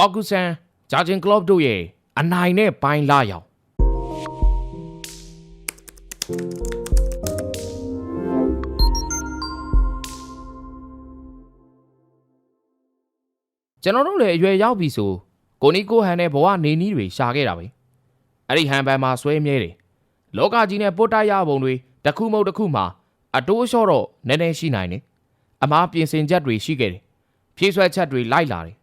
Ferguson ဂျာဂျင်ကလော့တို့ရဲ့အနိုင်နဲ့ပိုင်းလာရောက်ကျွန်တော်တို့လည်းအရွယ်ရောက်ပြီဆိုကိုနီကိုဟန်နဲ့ဘဝနေနီးတွေရှာခဲ့တာပဲအဲ့ဒီဟန်ပန်မှာဆွဲမြဲတယ်လောကကြီးနဲ့ပုတ်တိုက်ရပုံတွေတစ်ခုမဟုတ်တစ်ခုမှာအတိုးလျှော့တော့နည်းနည်းရှိနိုင်တယ်အမားပြင်ဆင်ချက်တွေရှိခဲ့တယ်ဖြည့်ဆွဲချက်တွေလိုက်လာတယ်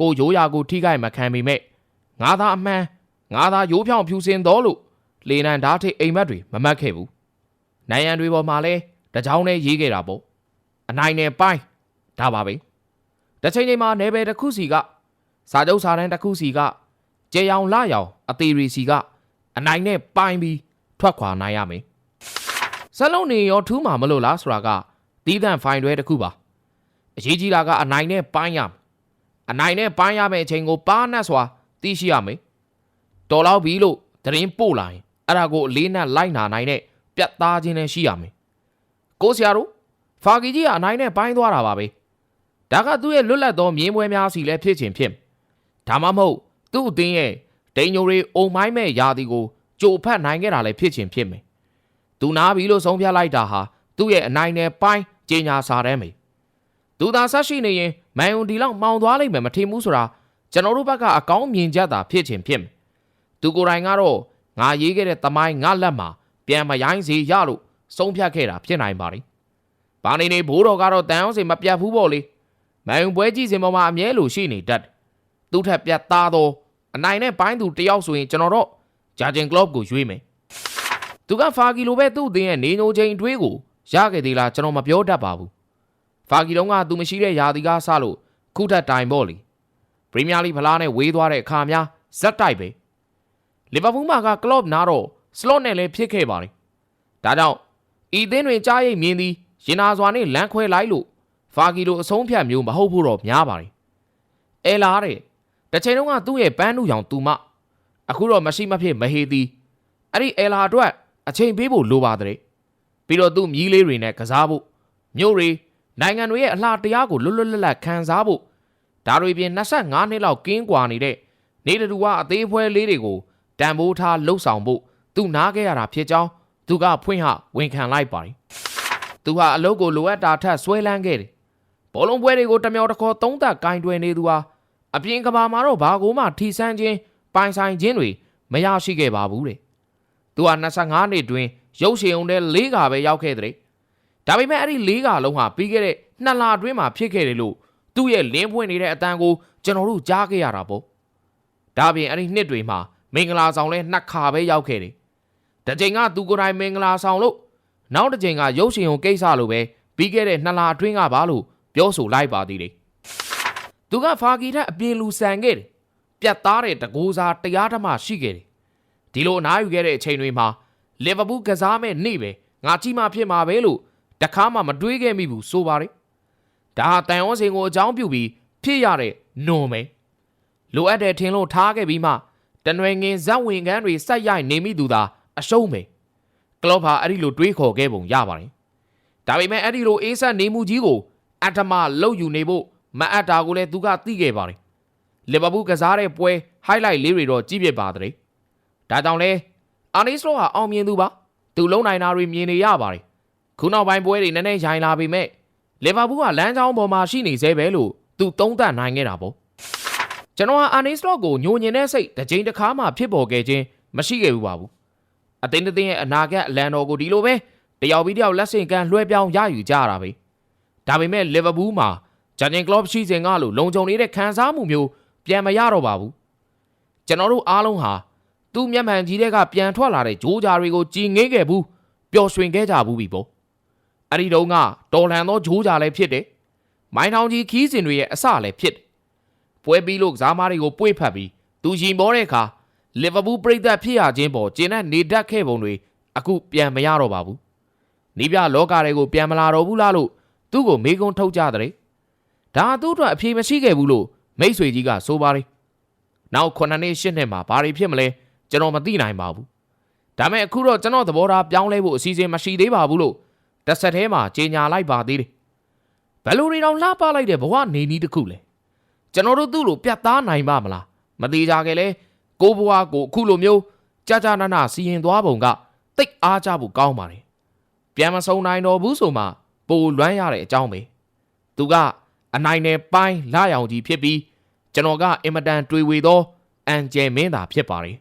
ကိုရိုးရာကိုထိခိုက်မခံပေမဲ့ငါသာအမှန်ငါသာရိုးဖြောင်ဖြူစင်တော်လို့လေနံဓာတ်ထိပ်အိမ်မက်တွေမမတ်ခဲ့ဘူးနိုင်ရန်တွေပေါ်မှာလဲတကြောင်နဲ့ရေးခဲ့တာပေါ့အနိုင်နဲ့ပိုင်းဒါပါပဲတစ်ချိန်ချိန်မှာနယ်ပယ်တစ်ခုစီကစာချုပ်စာတမ်းတစ်ခုစီကကြေရောင်လာရောင်အသေးရီစီကအနိုင်နဲ့ပိုင်းပြီးထွက်ခွာနိုင်ရမယ်စလုံးနေရောထူးမှာမလို့လားဆိုတာကတီးတန့်ဖိုင်တွဲတစ်ခုပါအရေးကြီးတာကအနိုင်နဲ့ပိုင်းရမယ် အနိုင်နဲ့ပိုင်းရမယ့်အချိန်ကိုပါနတ်စွာသိရှိရမယ်တော်လောက်ပြီလို့သတင်းပို့လာရင်အဲ့ဒါကိုအလေးနက်လိုက်နာနိုင်တဲ့ပြတ်သားခြင်းနဲ့ရှိရမယ်ကိုဆရာတို့ဖာကီကြီးကအနိုင်နဲ့ပိုင်းသွားတာပါပဲဒါကသူ့ရဲ့လွတ်လပ်သောမြင်းပွဲများစီလည်းဖြစ်ခြင်းဖြစ်မယ်ဒါမှမဟုတ်သူ့အသင်းရဲ့ဒိန်ညိုတွေအုံမိုင်းမဲ့ယာတီကိုကြိုဖတ်နိုင်ခဲ့တာလည်းဖြစ်ခြင်းဖြစ်မယ်သူနာပြီလို့ဆုံးဖြတ်လိုက်တာဟာသူ့ရဲ့အနိုင်နဲ့ပိုင်းကြေညာစာတမ်းပဲ သူသာဆက်ရှိနေရင်မန်ယွန်ဒီလောက်မှောင်သွားလိမ့်မယ်မထင်ဘူးဆိုတာကျွန်တော်တို့ဘက်ကအကောင်းမြင်ကြတာဖြစ်ခြင်းဖြစ်မယ်သူကိုယ်တိုင်ကတော့ငါရေးခဲ့တဲ့သမိုင်းငါလက်မှာပြန်မရိုင်းစီရလို့ဆုံးဖြတ်ခဲ့တာဖြစ်နိုင်ပါလိမ့်။ဘာနေနေဘိုးတော်ကတော့တန်အောင်စင်မပြတ်ဘူးပေါ့လေ။မန်ယုံပွဲကြည့်စင်ပေါ်မှာအမြဲလိုရှိနေတတ်တယ်။သူ့ထက်ပြတ်သားသောအနိုင်နဲ့ပိုင်းသူတယောက်ဆိုရင်ကျွန်တော်တော့ဂျာဂျင်ကလော့ကိုရွေးမယ်။သူကဖာကီလိုပဲသူ့အသင်းရဲ့နေညိုချိန်အတွေးကိုရခဲ့သေးလားကျွန်တော်မပြောတတ်ပါဘူး။ ဖာကီလုံးကသူမရှိတဲ့ယာတီကားဆလို့ခုထက်တိုင်ပေါ့လေ။ပရီးမီးယားလိဖလားနဲ့ဝေးသွားတဲ့အခါများဇက်တိုက်ပဲ။လီဗာပူးမှာကကလော့နားတော့စလော့နဲ့လည်းဖြစ်ခဲ့ပါလေ။ဒါကြောင့်ဤသင်းတွင်ကြားရိပ်မြင်သည်ရင်နာစွာနဲ့လမ်းခွဲလိုက်လို့ဖာကီလိုအဆုံးဖြတ်မျိုးမဟုတ်ဘူးတော့များပါတယ်။အဲလာတဲ့တစ်ချိန်တုန်းကသူ့ရဲ့ပန်းနုရောင်သူမအခုတော့မရှိမဖြစ်မဟေသည်အဲ့ဒီအဲလာအတွက်အချိန်ပေးဖို့လိုပါတဲ့ပြီးတော့သူ့မြီးလေးတွေနဲ့ကစားဖို့မြို့တွေ နိုင်ငံတွေရဲ့အလှတရားကိုလွတ်လွတ်လပ်လပ်ခံစားဖို့ဒါတွေပြင်25နှစ်လောက်ကင်းကွာနေတဲ့နေတူကအသေးဖွဲလေးတွေကိုတန်ဖိုးထားလှုပ်ဆောင်ဖို့သူနားခဲ့ရတာဖြစ်ကြောင်းသူကဖွင့်ဟဝန်ခံလိုက်ပါတယ်။သူဟာအလုပ်ကိုလိုအပ်တာထက်ဆွဲလန်းခဲ့တယ်။ဘောလုံးပွဲတွေကိုတမျောတခေါ်သုံးသပ်ကင်တွယ်နေသူဟာအပြင်ကဘာမှာတော့ဘာကိုမှထီဆန်းခြင်းပိုင်ဆိုင်ခြင်းတွေမရရှိခဲ့ပါဘူးတဲ့။သူဟာ25နှစ်တွင်ရုပ်ရှင်ုံတဲ့၄ကပဲရောက်ခဲ့တဲ့။ ဒါပေမဲ့အဲ့ဒီ၄ကလုံးဟာပြီးခဲ့တဲ့နှစ်လအတွင်းမှာဖြစ်ခဲ့တယ်လို့သူ့ရဲ့လင်းပွင့်နေတဲ့အတန်ကိုကျွန်တော်တို့ကြားခဲ့ရတာပေါ့။ဒါပြင်အဲ့ဒီနှစ်တွေမှာမင်္ဂလာဆောင်လဲနှစ်ခါပဲရောက်ခဲ့တယ်။တစ်ချိန်ကသူကိုယ်တိုင်မင်္ဂလာဆောင်လို့နောက်တစ်ချိန်ကရုပ်ရှင်ုံကိစ္စလိုပဲပြီးခဲ့တဲ့နှစ်လအတွင်းကပါလို့ပြောဆိုလိုက်ပါသေးတယ်။သူကဖာကီထက်အပြင်လူဆန်ခဲ့တယ်။ပြတ်သားတဲ့တကူစားတရားဓမ္မရှိခဲ့တယ်။ဒီလိုအနားယူခဲ့တဲ့အချိန်တွေမှာလီဗာပူးကစားမဲ့နေ့ပဲငါကြီးမှဖြစ်မှာပဲလို့ တခါမှမတွေးခဲ့မိဘူးဆိုပါတယ်။ဒါဟာတန်ဝစင်ကိုအကြောင်းပြုပြီးဖြစ်ရတဲ့နွန်ပဲ။လိုအပ်တဲ့ထင်လို့ထားခဲ့ပြီးမှတနွယ်ငင်ဇက်ဝင်ကန်းတွေစိုက်ရိုက်နေမိသူသာအရှုံးပဲကလော့ဟာအဲ့ဒီလိုတွေးခေါ်ခဲ့ပုံရပါတယ်ဒါပေမဲ့အဲ့ဒီလိုအေးဆက်နေမှုကြီးကိုအတ္တမလှုပ်ယူနေဖို့မအပ်တာကိုလည်းသူကသိခဲ့ပါတယ်လီဗာပူးကစားတဲ့ပွဲ highlight လေးတွေတော့ကြည့်ပြပါတဲ့ဒါကြောင့်လဲအာနီစလိုဟာအောင်မြင်သူပါသူလုံးနိုင်တာတွေမြင်နေရပါတယ် ခုနောက်ပိုင်းပွဲတွေနည်းနည်းရိုင်လာပေမဲ့လီဗာပူးကလမ်းကြောင်းပေါ်မှာရှိနေသေးပဲလို့သူသုံးသပ်နိုင်ခဲ့တာပေါ့ကျွန်တော်ဟာအာနီစလော့ကိုညိုညင်တဲ့စိတ်တစ်ကြိမ်တစ်ခါမှဖြစ်ပေါ်ခဲ့ခြင်းမရှိခဲ့ဘူးပါဘူးအသင်းတစ်သင်းရဲ့အနာဂတ်အလံတော်ကိုဒီလိုပဲတယောက်ပြီးတယောက်လက်ဆင့်ကမ်းလွှဲပြောင်းရယူကြရတာပဲဒါပေမဲ့လီဗာပူးမှာဂျန်ဂျင်ကလော့ရှိစဉ်ကလို့လုံခြုံနေတဲ့ခံစားမှုမျိုးပြန်မရတော့ပါဘူးကျွန်တော်တို့အားလုံးဟာသူ့မျက်မှန်ကြီးတဲ့ကပြန်ထွက်လာတဲ့ဂျိုးဂျာတွေကိုကြည်ငေးခဲ့ဘူးပျော်ရွှင်ခဲ့ကြဘူးပြီပေါ့ အဲ့ဒီတုန်းကတော်လန်သောဂျိုးဂျာလည်းဖြစ်တယ်မိုင်းထောင်ကြီးခီးစဉ်တွေရဲ့အစလည်းဖြစ်တယ်ပွဲပြီးလို့ကစားမားတွေကိုပွေ့ဖက်ပြီးသူရင်ပေါ်တဲ့အခါလီဗာပူးပြည်သက်ဖြစ်ရခြင်းပေါ်ကျင်းတဲ့နေတတ်ခဲ့ပုံတွေအခုပြန်မရတော့ပါဘူး။နီးပြလောကတွေကိုပြန်မလာတော့ဘူးလားလို့သူ့ကိုမေးခွန်းထုတ်ကြတဲ့။ဒါသူ့အတွက်အဖြေမရှိခဲ့ဘူးလို့မိတ်ဆွေကြီးကဆိုပါတယ်။နောက်9နှစ်10နှစ်မှာဘာတွေဖြစ်မလဲကျွန်တော်မသိနိုင်ပါဘူး။ဒါမဲ့အခုတော့ကျွန်တော်သဘောထားပြောင်းလဲဖို့အစီအစဉ်မရှိသေးပါဘူးလို့ တစ်ဆက်တည်းမှာကြေညာလိုက်ပါသေးတယ်။ဘယ်လိုတွေတောင်လှပလိုက်တဲ့ဘဝနေနည်းတစ်ခုလဲကျွန်တော်တို့သူ့လိုပြတ်သားနိုင်ပါမလားမသေးကြခဲ့လဲကိုဘွားကိုအခုလိုမျိုးကြာကြာနာနာစီရင်သွားပုံကတိတ်အားကြဖို့ကောင်းပါတယ်ပြန်မဆုံးနိုင်တော့ဘူးဆိုမှပိုလွမ်းရတဲ့အကြောင်းပဲသူကအနိုင်နဲ့ပိုင်းလာရောင်ကြီးဖြစ်ပြီးကျွန်တော်ကအင်မတန်တွေဝေသောအန်ကျယ်မင်းသာဖြစ်ပါတယ်